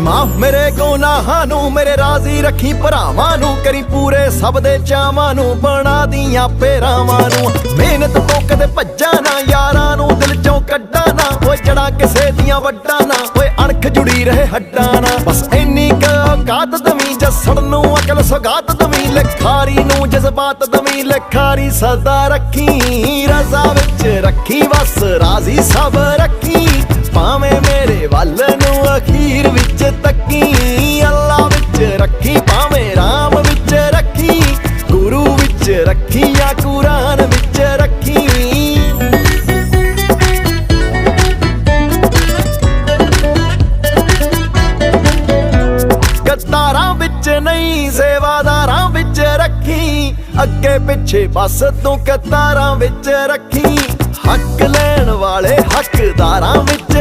ਮਾਂ, ਮੇਰੇ ਗੁਨਾਹਾਂ ਨੂੰ, ਮੇਰੇ ਰਾਜ਼ੀ ਰੱਖੀ ਭਰਾਵਾਂ ਨੂੰ, ਕਰੀ ਪੂਰੇ ਸਭ ਦੇ ਚਾਵਾਂ ਨੂੰ, ਬਣਾ ਦੀਆਂ ਪੇਰਾਵਾਂ ਨੂੰ। ਮਿਹਨਤ ਤੋਂ ਕਦੇ ਭੱਜਾ ਨਾ, ਯਾਰਾਂ ਨੂੰ ਦਿਲ ਚੋਂ ਕੱਢਾ ਨਾ, ਓਏ ਜੜਾ ਕਿਸੇ ਦੀਆਂ ਵੱਡਾਂ ਨਾ, ਓਏ ਅਣਖ ਜੁੜੀ ਰਹੇ ਹੱਡਾਂ ਨਾ। ਬਸ ਇੰਨੀ ਕੁ ਔਕਾਤ ਦਵੀਂ, ਜਸੜ ਨੂੰ ਅਕਲ ਸੁਗਾਤ ਦਵੀ, ਲਖਾਰੀ ਨੂੰ ਜਜ਼ਬਾਤ ਦਵੀਂ, ਲਖਾਰੀ ਸਦਾ ਰੱਖੀ, ਰਜ਼ਾ ਵਿੱਚ ਰੱਖੀ, ਬਸ ਰਾਜ਼ੀ ਸਭ ਰੱਖੀ, ਭਾਵੇਂ ਮੇਰੇ ਵੱਲ ਤੱਕੀ ਅੱਲਾ ਵਿੱਚ ਰੱਖੀ, ਭਾਵੇਂ ਰਾਮ ਵਿੱਚ ਰੱਖੀ, ਗੁਰੂ ਵਿੱਚ ਰੱਖੀ ਜਾਂ ਕੁਰਾਨ ਵਿੱਚ ਰੱਖੀ। ਗੱਦਾਰਾਂ ਵਿੱਚ ਨਹੀਂ, ਸੇਵਾਦਾਰਾਂ ਵਿੱਚ ਰੱਖੀ। ਅੱਗੇ ਪਿੱਛੇ ਬਸ ਤੂੰ ਕਤਾਰਾਂ ਵਿੱਚ ਰੱਖੀ। ਹੱਕ ਲੈਣ ਵਾਲੇ ਹੱਕਦਾਰਾਂ ਵਿੱਚ